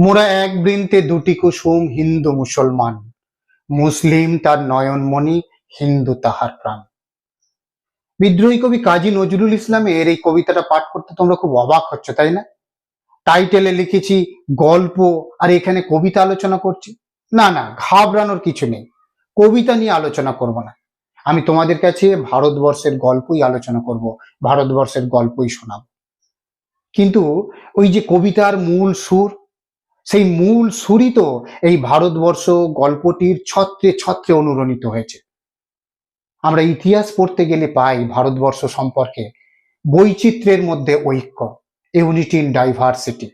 মোরা এক বৃন্তে দুটি কুসুম হিন্দু মুসলমান। মুসলিম তার নয়নমণি, হিন্দু তাহার প্রাণ। বিদ্রোহী কবি কাজী নজরুল ইসলামের এই কবিতাটা পাঠ করতে তোমরা খুব অবাক হচ্ছ, তাই না? টাইটেলে লিখেছি, গল্প আর এখানে কবিতা আলোচনা করছি। না না, ঘাবড়ানোর কিছু নেই। কবিতা নিয়ে আলোচনা করব না। আমি তোমাদের কাছে ভারতবর্ষের গল্পই আলোচনা করব, ভারতবর্ষের গল্পই শোনাব। কিন্তু ওই যে কবিতার মূল সুর সেই মূল সুরই তো এই ভারতবর্ষ গল্পটির ছত্রে ছত্রে অনুরণিত হয়েছে। আমরা ইতিহাস পড়তে গেলে পাই ভারতবর্ষ সম্পর্কে বৈচিত্র্যের মধ্যে ঐক্য, ইউনিটি ইন ডাইভার্সিটি।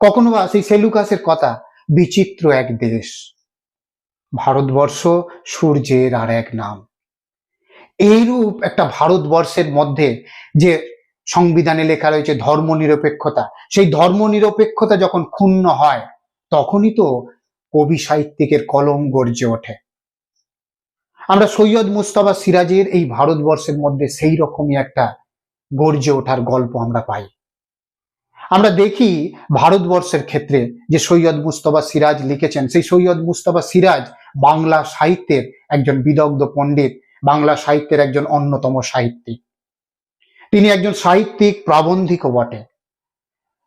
কখনো বা সেই সেলুকাসের কথা, বিচিত্র এক দেশ। ভারতবর্ষ সূর্যের আর এক নাম। এইরূপ একটা ভারতবর্ষের মধ্যে যে সংবিধানে লেখা রয়েছে ধর্ম নিরপেক্ষতা সেই ধর্ম নিরপেক্ষতা যখন ক্ষুণ্ণ হয়, তখনই তো কবি সাহিত্যিকের কলম গর্জে ওঠে। আমরা সৈয়দ মুস্তফা সিরাজের এই ভারতবর্ষের মধ্যে সেই রকমই একটা গর্জে ওঠার গল্প আমরা পাই। আমরা দেখি ভারতবর্ষের ক্ষেত্রে যে সৈয়দ মুস্তফা সিরাজ লিখেছেন, সেই সৈয়দ মুস্তফা সিরাজ বাংলা সাহিত্যের একজন বিদগ্ধ পণ্ডিত, বাংলা সাহিত্যের একজন অন্যতম সাহিত্যিক। তিনি একজন সাহিত্যিক প্রাবন্ধিকও বটে।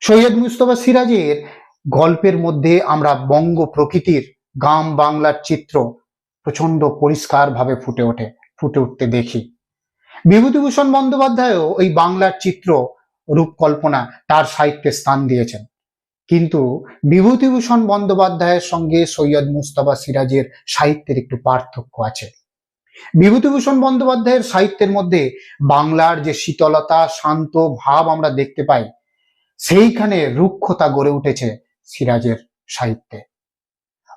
সৈয়দ মুস্তফা সিরাজের গল্পের মধ্যে আমরা বঙ্গ প্রকৃতির গ্রাম বাংলার চিত্র প্রচণ্ড পরিষ্কারভাবে ফুটে ওঠে, ফুটে উঠতে দেখি। বিভূতিভূষণ বন্দ্যোপাধ্যায়ও ওই বাংলার চিত্র রূপকল্পনা তার সাহিত্যে স্থান দিয়েছেন। কিন্তু বিভূতিভূষণ বন্দ্যোপাধ্যায়ের সঙ্গে সৈয়দ মুস্তফা সিরাজের সাহিত্যের একটু পার্থক্য আছে। বিভূতিভূষণ বন্দ্যোপাধ্যায়ের সাহিত্যের মধ্যে বাংলার যে শীতলতা, শান্ত ভাব আমরা দেখতে পাই, সেইখানে রুক্ষতা গড়ে উঠেছে সিরাজের সাহিত্যে।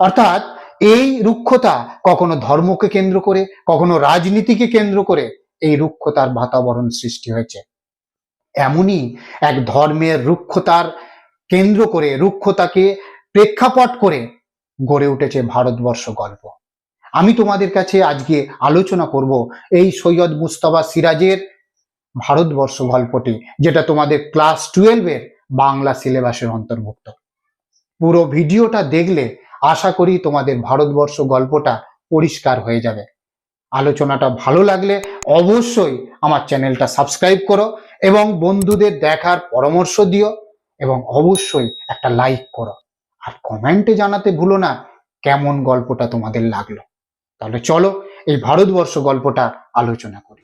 অর্থাৎ এই রুক্ষতা কখনো ধর্মকে কেন্দ্র করে, কখনো রাজনীতিকে কেন্দ্র করে এই রুক্ষতার বাতাবরণ সৃষ্টি হয়েছে। এমনই এক ধর্মের রুক্ষতার কেন্দ্র করে, রুক্ষতাকে প্রেক্ষাপট করে গড়ে উঠেছে ভারতবর্ষ গল্প আমি তোমাদের কাছে আজকে আলোচনা করব এই সৈয়দ মুস্তফা সিরাজের ভারতবর্ষ গল্পটি, যেটা তোমাদের ক্লাস টুয়েলভের বাংলা সিলেবাসের অন্তর্ভুক্ত। পুরো ভিডিওটা দেখলে আশা করি তোমাদের ভারতবর্ষ গল্পটা পরিষ্কার হয়ে যাবে। আলোচনাটা ভালো লাগলে অবশ্যই আমার চ্যানেলটা সাবস্ক্রাইব করো এবং বন্ধুদের দেখার পরামর্শ দিও এবং অবশ্যই একটা লাইক করো। আর কমেন্টে জানাতে ভুলো না কেমন গল্পটা তোমাদের লাগল। তাহলে চলো এই ভারতবর্ষ গল্পটা আলোচনা করি।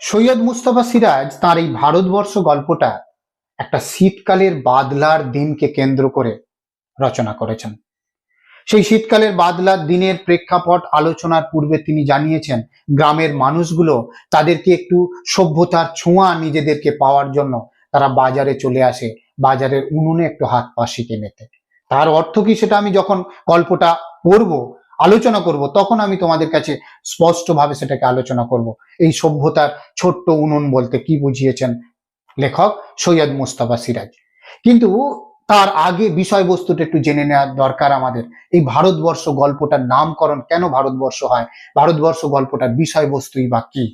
সৈয়দ মুস্তফা সিরাজ তার এই ভারতবর্ষ গল্পটা একটা শীতকালের বাদলার দিনকে কেন্দ্র করে রচনা করেছেন। সেই শীতকালের বাদলার দিনের প্রেক্ষাপট আলোচনার পূর্বে তিনি জানিয়েছেন, গ্রামের মানুষগুলো তাদেরকে একটু সভ্যতার ছোঁয়া নিজেদেরকে পাওয়ার জন্য তারা বাজারে চলে আসে, বাজারের উনুনে একটু হাত পা শিখে তার অর্থ কি সেটা আমি যখন গল্পটা পড়ব, আলোচনা করব, তখন আমি তোমাদের কাছে স্পষ্টভাবে সেটাকে আলোচনা করব। এই সভ্যতার ছোট্ট উনুন বলতে কি বুঝিয়েছেন লেখক সৈয়দ মুস্তাফা সিরাজ। কিন্তু তার আগে বিষয়বস্তুটা একটু জেনে নেওয়ার দরকার আমাদের। এই ভারতবর্ষ গল্পটার নামকরণ কেন ভারতবর্ষ হয়? ভারতবর্ষ গল্পটার বিষয়বস্তুই বা কি?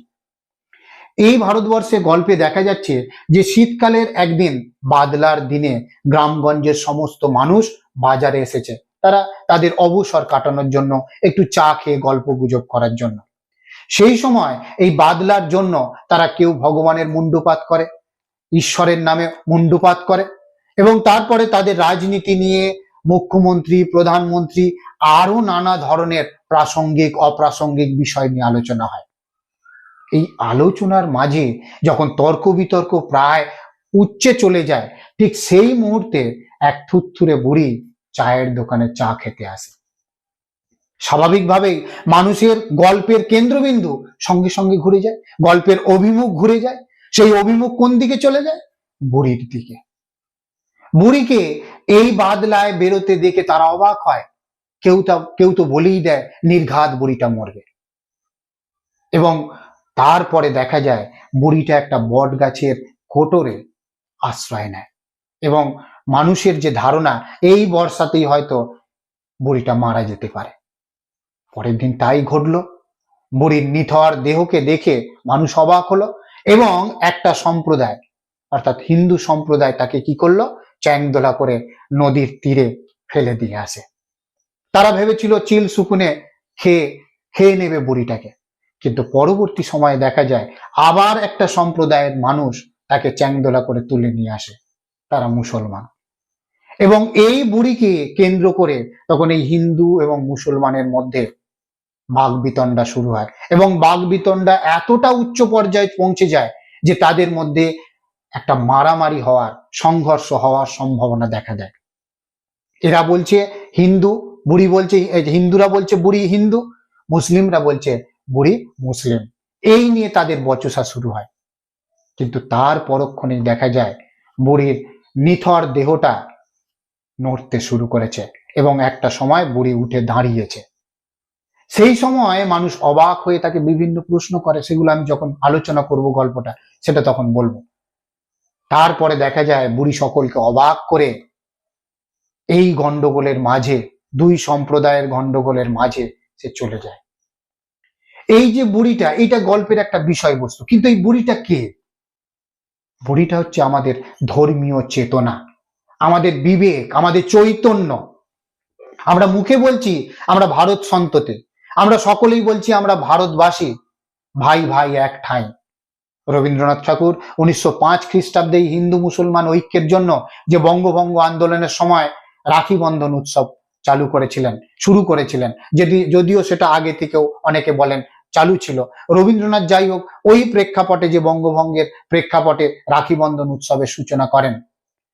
এই ভারতবর্ষে গল্পে দেখা যাচ্ছে যে শীতকালের একদিন, বাদলার দিনে গ্রামগঞ্জের সমস্ত মানুষ বাজারে এসেছে। তারা তাদের অবসর কাটানোর জন্য একটু চা খেয়ে গল্প গুজব করার জন্য। সেই সময় এই বাদলার জন্য তারা কেউ ভগবানের মুন্ডুপাত করে, ঈশ্বরের নামে মুন্ডুপাত করে এবং তারপরে তাদের রাজনীতি নিয়ে মুখ্যমন্ত্রী, প্রধানমন্ত্রী আরও নানা ধরনের প্রাসঙ্গিক, অপ্রাসঙ্গিক বিষয় নিয়ে আলোচনা হয়। এই আলোচনার মাঝে যখন তর্ক বিতর্ক প্রায় উচ্চে চলে যায়, ঠিক সেই মুহূর্তে এক থুত্থুরে বুড়ি চায়ের দোকানে চা খেতে আসে। স্বাভাবিকভাবেই মানুষের গল্পের কেন্দ্রবিন্দু সঙ্গে সঙ্গে ঘুরে যায়, গল্পের অভিমুখ ঘুরে যায়, সেই অভিমুখ কোন দিকে চলে যায়? বুড়ির দিকে। বুড়িকে এই বাদলায় বেরোতে দেখে তারা অবাক হয়। কেউ তা, কেউ তো বলেই দেয়, নির্ঘাত বুড়িটা মরবে। এবং তারপরে দেখা যায়, বুড়িটা একটা বট গাছের কোটরে আশ্রয় নেয়। এবং মানুষের যে ধারণা, এই বর্ষাতেই হয়তো বুড়িটা মারা যেতে পারে। পরের দিন তাই ঘটল। বুড়ির নিথর দেহকে দেখে মানুষ অবাক হলো এবং একটা সম্প্রদায়, অর্থাৎ হিন্দু সম্প্রদায় তাকে কি করল? চ্যাংদোলা করে নদীর তীরে ফেলে দিয়ে আসে। তারা ভেবেছিল চিল সুকুনে খেয়ে খেয়ে নেবে বুড়িটাকে। কিন্তু পরবর্তী সময়ে দেখা যায় আবার একটা সম্প্রদায়ের মানুষ তাকে চ্যাংদোলা করে তুলে নিয়ে আসে। তারা মুসলমান। এবং এই বুড়িকে কেন্দ্র করে তখন এই হিন্দু এবং মুসলমানের মধ্যে বাঘ বিতণ্ডা শুরু হয় এবং বাঘ বিতণ্ডা এতটা উচ্চ পর্যায়ে পৌঁছে যায় যে তাদের মধ্যে একটা মারামারি হওয়ার, সংঘর্ষ হওয়ার সম্ভাবনা দেখা দেয়। এরা বলছে হিন্দু, বুড়ি বলছে হিন্দুরা বলছে বুড়ি হিন্দু, মুসলিমরা বলছে বুড়ি মুসলিম। এই নিয়ে তাদের বচসা শুরু হয়। কিন্তু তার পরক্ষণেই দেখা যায় বুড়ির নিথর দেহটা নড়তে শুরু করেছে এবং একটা সময় বুড়ি উঠে দাঁড়িয়েছে। সেই সময় মানুষ অবাক হয়ে তাকে বিভিন্ন প্রশ্ন করে, সেগুলো আমি যখন আলোচনা করব গল্পটা, সেটা তখন বলব। তারপরে দেখা যায় বুড়ি সকলকে অবাক করে এই গন্ডগোলের মাঝে, দুই সম্প্রদায়ের গন্ডগোলের মাঝে সে চলে যায়। এই যে বুড়িটা এটা গল্পের একটা বিষয়বস্তু। কিন্তু এই বুড়িটা কে? বুড়িটা হচ্ছে আমাদের ধর্মীয় চেতনা। আমাদের বিবেক, আমাদের চৈতন্য। আমরা মুখে বলছি, আমরা ভারত সন্ততে। আমরা সকলেই বলছি, আমরা ভারতবাসী। ভাই ভাই, এক ঠাঁই। রবীন্দ্রনাথ ঠাকুর উনিশশো পাঁচ খ্রিস্টাব্দে হিন্দু মুসলমান ঐক্যের জন্য যে বঙ্গভঙ্গ আন্দোলনের সময় রাখি বন্ধন উৎসব চালু করেছিলেন, শুরু করেছিলেন, যদি, যদিও সেটা আগে থেকেও অনেকে বলেন চালু ছিল। রবীন্দ্রনাথ যাই হোক, ওই প্রেক্ষাপটে যে বঙ্গভঙ্গের প্রেক্ষাপটে রাখি বন্ধন উৎসবের সূচনা করেন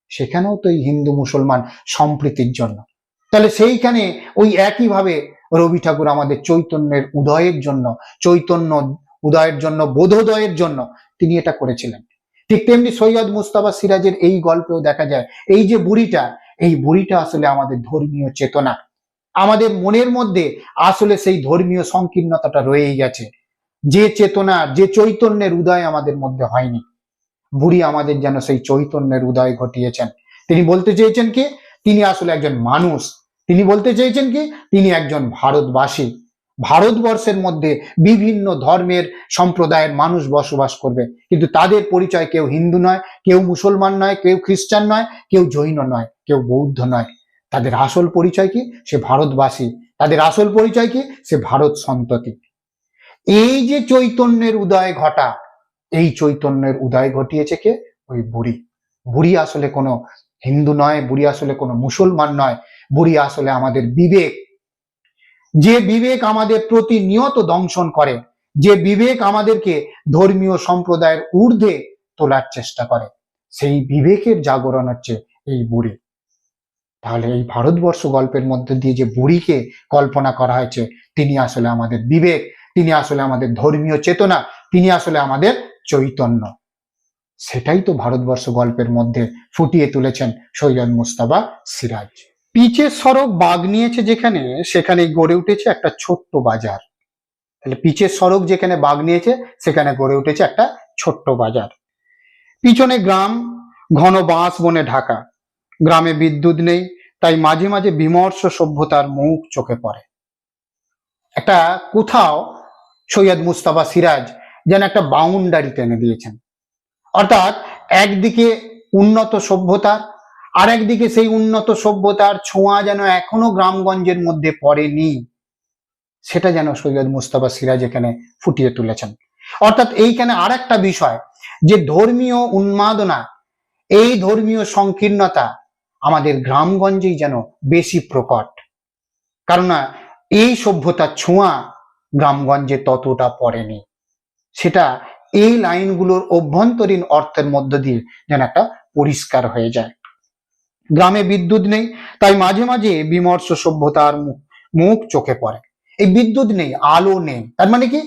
সেখানেও তো এই হিন্দু মুসলমান সম্প্রীতির জন্য। তাহলে সেইখানে ওই একইভাবে রবি ঠাকুর আমাদের চৈতন্যের উদয়ের জন্য, চৈতন্য উদয়ের জন্য, বোধোদয়ের জন্য তিনি এটা করেছিলেন। ঠিক তেমনি সৈয়দ মুস্তাফা সিরাজের এই গল্পেও দেখা যায়, এই যে বুড়িটা, এই বুড়িটা আসলে আমাদের ধর্মীয় চেতনা। আমাদের মনের মধ্যে আসলে সেই ধর্মীয় সংকীর্ণতাটা রয়েই গেছে। যে চেতনা, যে চৈতন্যের উদয় আমাদের মধ্যে হয়নি। বুড়ি আমাদের যেন সেই চৈতন্যের উদয় ঘটিয়েছেন। তিনি বলতে চেয়েছেন কি? তিনি আসলে একজন মানুষ। তিনি বলতে চেয়েছেন কি? তিনি একজন ভারতবাসী। ভারতবর্ষের মধ্যে বিভিন্ন ধর্মের সম্প্রদায়ের মানুষ বসবাস করবে। কিন্তু তাদের পরিচয় কেউ হিন্দু নয়, কেউ মুসলমান নয়, কেউ খ্রিস্টান নয়, কেউ জৈন নয়, কেউ বৌদ্ধ নয়। তাদের আসল পরিচয় কি? সে ভারতবাসী। তাদের আসল পরিচয় কি? সে ভারত সন্ততি। এই যে চৈতন্যের উদয় ঘটা এই চৈতন্যের উদয় ঘটিয়েছে কে? ওই বুড়ি। বুড়ি আসলে কোনো হিন্দু নয়, বুড়ি আসলে কোনো মুসলমান নয়, বুড়ি আসলে আমাদের বিবেক। যে বিবেক আমাদের প্রতিনিয়ত দংশন করে, যে বিবেক আমাদেরকে ধর্মীয় সম্প্রদায়ের ঊর্ধ্বে তোলার চেষ্টা করে, সেই বিবেকের জাগরণ হচ্ছে এই বুড়ি। তাহলে এই ভারতবর্ষ গল্পের মধ্যে দিয়ে যে বুড়িকে কল্পনা করা হয়েছে, তিনি আসলে আমাদের বিবেক, তিনি আসলে আমাদের ধর্মীয় চেতনা, তিনি আসলে আমাদের চৈতন্য। সেটাই তো ভারতবর্ষ গল্পের মধ্যে ফুটিয়ে তুলেছেন সৈয়দ মুস্তাবা সিরাজ। পিচের সড়ক বাগ নিয়েছে যেখানে সেখানে গড়ে উঠেছে একটা ছোট্ট বাজার। তাহলে পিচের সড়ক যেখানে বাগ নিয়েছে, সেখানে গড়ে উঠেছে একটা ছোট্ট বাজার। পিছনে গ্রাম, ঘন বাঁশ বনে ঢাকা। গ্রামে বিদ্যুৎ নেই, তাই মাঝে মাঝে বিমর্ষ সভ্যতার মুখ চোখে পড়ে। একটা কোথাও সৈয়দ মুস্তাফা সিরাজ যেন একটা বাউন্ডারি টেনে দিয়েছেন। অর্থাৎ একদিকে উন্নত সভ্যতার আর একদিকে সেই উন্নত সভ্যতার ছোঁয়া যেন এখনও গ্রামগঞ্জের মধ্যে পড়েনি। সেটা যেন সৈয়দ মুস্তাফা সিরাজ এখানে ফুটিয়ে তুলেছেন। অর্থাৎ এইখানে আর একটা বিষয়, যে ধর্মীয় উন্মাদনা, এই ধর্মীয় সংকীর্ণতা আমাদের গ্রামগঞ্জেই যেন বেশি প্রকট। কারণ এই সভ্যতার ছোঁয়া গ্রামগঞ্জে ততটা পড়েনি। সেটা এই লাইনগুলোর অভ্যন্তরীণ অর্থের মধ্য দিয়ে যেন একটা পরিষ্কার হয়ে যায়। গ্রামে বিদ্যুৎ নেই, তাই মাঝে মাঝে বিমর্ষ সভ্যতার মুখ চোখে পড়ে। এই বিদ্যুৎ নেই, আলো নেই। তার মানে কি?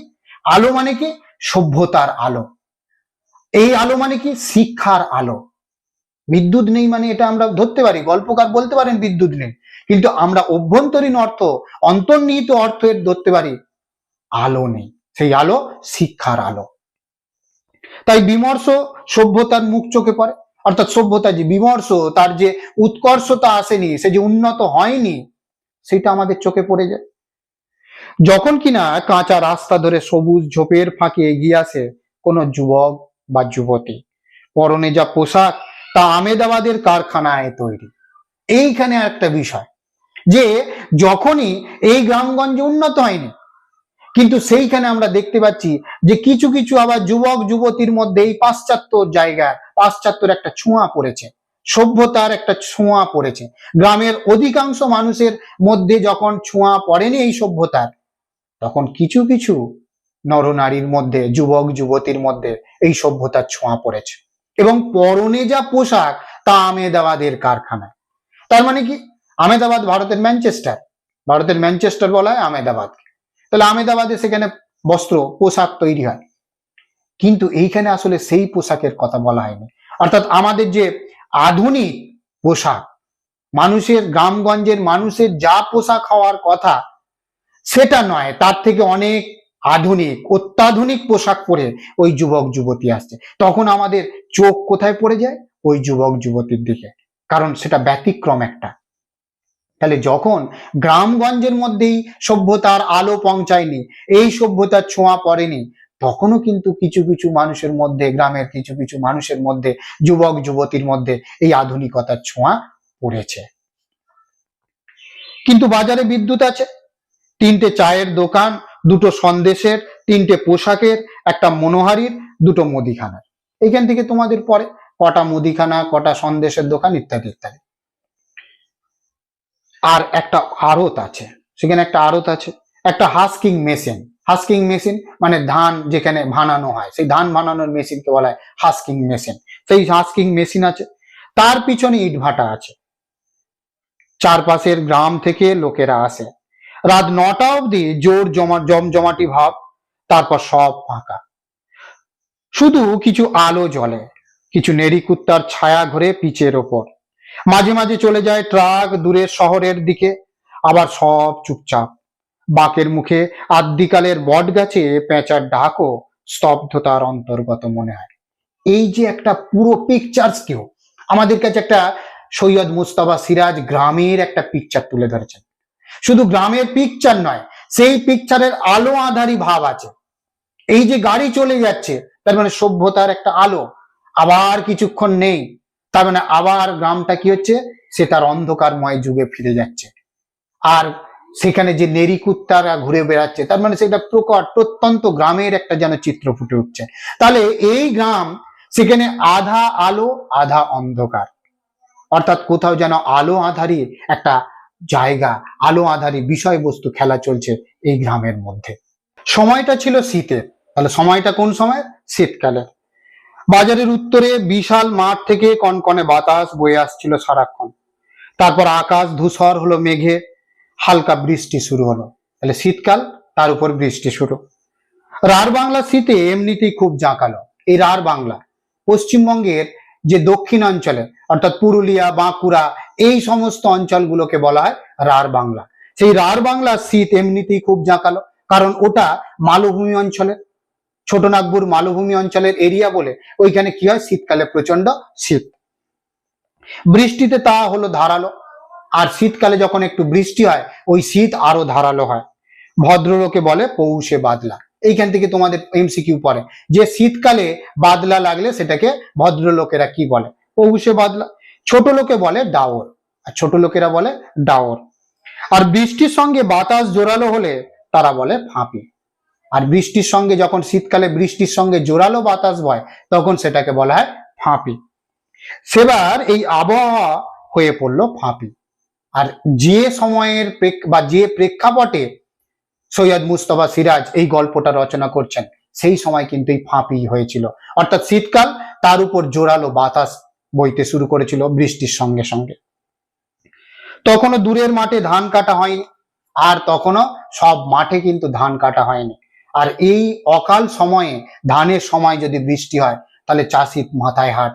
আলো মানে কি? সভ্যতার আলো। এই আলো মানে কি? শিক্ষার আলো। বিদ্যুৎ নেই মানে এটা আমরা ধরতে পারি, গল্পকার বলতে পারেন বিদ্যুৎ নেই। কিন্তু আমরা অভ্যন্তরীণ অর্থ, অন্তর্নিহিত অর্থের ধরতে পারি, আলো নেই। সেই আলো শিক্ষার আলো। তাই বিমর্ষ সভ্যতার মুখ চোখে পড়ে। অর্থাৎ সভ্যতা যে বিমর্ষ, তার যে উৎকর্ষতা আসেনি, সে যে উন্নত হয়নি, সেটা আমাদের চোখে পড়ে যায়। যখন কিনা কাঁচা রাস্তা ধরে সবুজ ঝোপের ফাঁকে এগিয়ে আসে কোনো যুবক বা যুবতী, পরনে যা পোশাক, তা আমেদাবাদের কারখানায় তৈরি। এইখানে একটা বিষয়, যে যখনই এই গ্রামগঞ্জে উন্নত হয়নি কিন্তু সেইখানে আমরা দেখতে পাচ্ছি যে কিছু কিছু আবার যুবক, যুবতীর মধ্যে এই পাশ্চাত্য জায়গায়, পাশ্চাত্যর একটা ছোঁয়া পড়েছে, সভ্যতার একটা ছোঁয়া পড়েছে। গ্রামের অধিকাংশ মানুষের মধ্যে যখন ছোঁয়া পড়েনি এই সভ্যতার, তখন কিছু কিছু নরনারীর মধ্যে, যুবক, যুবতীর মধ্যে এই সভ্যতার ছোঁয়া পড়েছে। এবং পরনে যা পোশাক, তা আমেদাবাদের কারখানায়। তার মানে কি? আমেদাবাদ ভারতের ম্যানচেস্টার। ভারতের ম্যানচেস্টার বলা হয় আমেদাবাদ। তাহলে আমেদাবাদে সেখানে বস্ত্র, পোশাক তৈরি হয়। কিন্তু এইখানে আসলে সেই পোশাকের কথা বলা হয়নি। অর্থাৎ আমাদের যে আধুনিক পোশাক, মানুষের গ্রামগঞ্জের মানুষের যা পোশাক হওয়ার কথা, সেটা নয়, তার থেকে অনেক আধুনিক, অত্যাধুনিক পোশাক পরে ওই যুবক, যুবতী আসছে। তখন আমাদের চোখ কোথায় পড়ে যায়? ওই যুবক, যুবতীর দিকে। কারণ সেটা ব্যতিক্রম একটা। তাহলে যখন গ্রামগঞ্জের মধ্যেই সভ্যতার আলো পৌঁছায়নি, এই সভ্যতার ছোঁয়া পড়েনি, তখনও কিন্তু কিছু কিছু মানুষের মধ্যে, গ্রামের কিছু কিছু মানুষের মধ্যে, যুবক, যুবতীর মধ্যে এই আধুনিকতার ছোঁয়া পড়েছে। কিন্তু বাজারে বিদ্যুৎ আছে, তিনটে চায়ের দোকান, দুটো সন্দেশের, তিনটে পোশাকের, একটা মনোহারির, দুটো মুদিখানার। এখান থেকে তোমাদের পরে, কটা মুদিখানা, কটা সন্দেশের দোকান, ইত্যাদি ইত্যাদি। আর একটা আড়ত আছে। সেখানে একটা আড়ত আছে। একটা হাস্কিং মেশিন হাস্কিং মেশিন মানে ধান যেখানে ভানানো হয়। সেই ধান ভানানোর মেশিনকে বলা হয় হাস্কিং মেশিন সেই হাস্কিং মেশিন আছে। তার পিছনে ইটভাটা আছে। চারপাশের গ্রাম থেকে লোকেরা আসে। রাত নটা অবধি জোর জমা জমজমাটি ভাব, তারপর সব ফাঁকা। শুধু কিছু আলো জ্বলে, কিছু নেড়িকুত্তার ছায়া ঘরে পিচের ওপর। মাঝে মাঝে চলে যায় ট্রাক দূরের শহরের দিকে, আবার সব চুপচাপ। বাকের মুখে আদ্যিকালের বট গাছে পেঁচার ডাকও স্তব্ধতার অন্তর্গত মনে হয়। এই যে একটা পুরো পিকচার কেউ, আমাদের কাছে একটা সৈয়দ মুস্তাফা সিরাজ গ্রামের একটা পিকচার তুলে ধরেছেন। শুধু গ্রামের পিকচার নয়, সেই পিকচারের আলো আধারি ভাব আছে। এই যে গাড়ি চলে যাচ্ছে, তার মানে সভ্যতার একটা আলো, আবার কিছুক্ষণ নেই তার মানে আবার গ্রামটা কি হচ্ছে? সে তার অন্ধকারময় যুগে ফিরে যাচ্ছে। আর সেখানে যে নেরি কুত্তারা ঘুরে বেড়াচ্ছে, তার মানে সেটা প্রকট, প্রত্যন্ত গ্রামের একটা যেন চিত্র ফুটে উঠছে। তাহলে এই গ্রাম, সেখানে আধা আলো, আধা অন্ধকার। অর্থাৎ কোথাও যেন আলো আধারি একটা জায়গা, আলো আধারি বিষয়বস্তু খেলা চলছে এই গ্রামের মধ্যে। সময়টা ছিল শীতের। তাহলে সময়টা কোন সময়? শীতকালে বাজারের উত্তরে বিশাল মাঠ থেকে কনকনে বাতাস বয়ে আসছিল সারাক্ষণ। তারপর আকাশ ধূসর হলো মেঘে, হালকা বৃষ্টি শুরু হলো। তাহলে শীতকাল, তার উপর বৃষ্টি শুরু। রার বাংলা শীতে এমনিতেই খুব জাঁকালো। এই রার বাংলা, পশ্চিমবঙ্গের যে দক্ষিণাঞ্চলে, অর্থাৎ পুরুলিয়া, বাঁকুড়া, এই সমস্ত অঞ্চলগুলোকে বলা হয় রার বাংলা। সেই রার বাংলার শীত এমনিতেই খুব জাঁকালো, কারণ ওটা মালভূমি অঞ্চলে ছোটনাগপুর মালভূমি অঞ্চলের এরিয়া বলে ওইখানে কি হয়? শীতকালে প্রচণ্ড শীত। বৃষ্টিতে তা হলো ধারালো। আর শীতকালে যখন একটু বৃষ্টি হয়, ওই শীত আরও ধারালো হয়। ভদ্রলোকে বলে পৌষে বাদলা। এইখান থেকে তোমাদের এমসিকিউ পড়ে। যে শীতকালে বাদলা লাগলে সেটাকে ভদ্রলোকেরা কি বলে? পৌষে বাদলা। ছোট লোকে বলে ডাওর। আর ছোট লোকেরা বলে ডাওর। আর বৃষ্টির সঙ্গে বাতাস জোরালো হলে তারা বলে ফাঁপি। আর বৃষ্টির সঙ্গে যখন শীতকালে বৃষ্টির সঙ্গে জোরালো বাতাস বয়, তখন সেটাকে বলা হয় ফাঁপি। সেবার এই আবহাওয়া হয়ে পড়ল ফাঁপি। আর যে সময়ের বা যে প্রেক্ষাপটে সৈয়দ মুস্তফা সিরাজ এই গল্পটা রচনা করছেন, সেই সময় কিন্তু এই ফাঁপি হয়েছিল। অর্থাৎ শীতকাল তার উপর জোরালো বাতাস বইতে শুরু করেছিল বৃষ্টির সঙ্গে সঙ্গে। তখনও দূরের মাঠে ধান কাটা হয়নি, আর তখনও সব মাঠে কিন্তু ধান কাটা হয়নি। আর এই অকাল সময়ে, ধানের সময় যদি বৃষ্টি হয়, তাহলে চাষির মাথায় হাট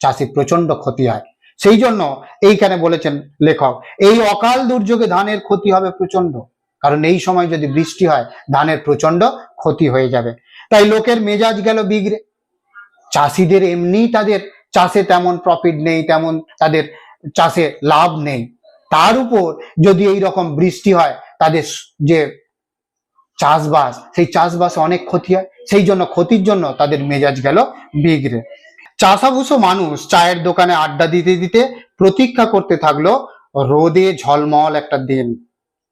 চাষির প্রচণ্ড ক্ষতি হয়। সেই জন্য এইখানে বলেছেন লেখক, এই অকাল দুর্যোগে ধানের ক্ষতি হবে প্রচণ্ড কারণ এই সময় যদি বৃষ্টি হয়, ধানের প্রচণ্ড ক্ষতি হয়ে যাবে। তাই লোকের মেজাজ গেল বিগড়ে। চাষিদের এমনি তাদের চাষে তেমন প্রফিট নেই, তেমন তাদের চাষে লাভ নেই। তার উপর যদি এই রকম বৃষ্টি হয়, তাদের যে চাষবাস, সেই চাষবাসে অনেক ক্ষতি হয়, সেই জন্য ক্ষতির জন্য তাদের মেজাজ গেল বিগড়ে। চাষাভুষো মানুষ চায়ের দোকানে আড্ডা দিতে দিতে প্রতীক্ষা করতে থাকল, রোদে ঝলমল একটা দিন।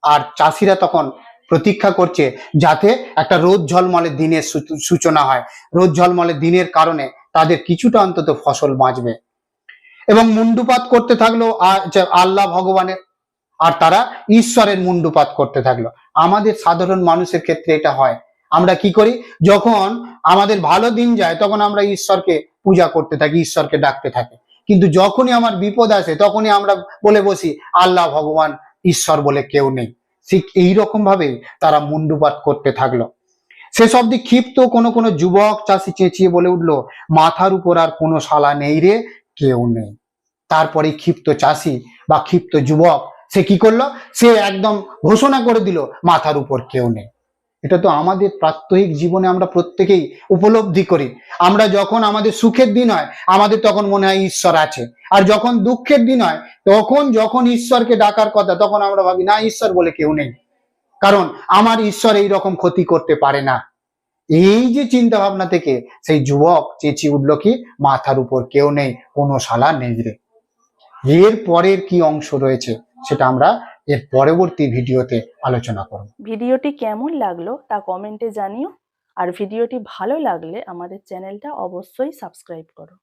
আর চাষিরা তখন প্রতীক্ষা করছে যাতে একটা রোদ ঝলমলে দিনের সূচনা হয়। রোদ ঝলমলে দিনের কারণে তাদের কিছুটা অন্তত ফসল বাঁচবে। এবং মুন্ডুপাত করতে থাকল আল্লাহ ভগবানের আর তারা ঈশ্বরের মুন্ডুপাত করতে থাকল। আমাদের সাধারণ মানুষের ক্ষেত্রে এটা হয়। আমরা কি করি? যখন আমাদের ভালো দিন যায়, তখন আমরা ঈশ্বরকে পূজা করতে থাকি, ঈশ্বরকে ডাকতে থাকি। কিন্তু যখনই আমার বিপদ আসে, তখনই আমরা বলে বসি, আল্লাহ ভগবান, ঈশ্বর বলে কেউ নেই। ঠিক এইরকম ভাবেই তারা মুন্ডুপাত করতে থাকল। শেষ অব্দি ক্ষিপ্ত কোনো কোনো যুবক চাষি চেঁচিয়ে বলে উঠল, মাথার উপর আর কোনো শালা নেই রে, কেউ নেই। তারপরে ক্ষিপ্ত চাষি বা ক্ষিপ্ত যুবক সে কি করল? সে একদম ঘোষণা করে দিল, মাথার উপর কেউ নেই। এটা তো আমাদের প্রাত্যহিক জীবনে আমরা প্রত্যেকেই উপলব্ধি করি। আমরা যখন আমাদের সুখের দিন হয়, আমাদের তখন মনে হয় ঈশ্বর আছে। আর যখন দুঃখের দিন হয়, তখন যখন ঈশ্বরকে ডাকার কথা, তখন আমরা ভাবি, না, ঈশ্বর বলে কেউ নেই। কারণ আমার ঈশ্বর এই রকম ক্ষতি করতে পারে না। এই যে চিন্তা ভাবনা থেকে সেই যুবক চেঁচিয়ে উঠল কি, মাথার উপর কেউ নেই, কোনো শালা নেই রে। এর পরের কি অংশ রয়েছে? সেটা আমরা এর পরবর্তী ভিডিওতে আলোচনা করব। ভিডিওটি কেমন লাগল তা কমেন্টে জানিও। আর ভিডিওটি ভালো লাগলে আমাদের চ্যানেলটা অবশ্যই সাবস্ক্রাইব করো।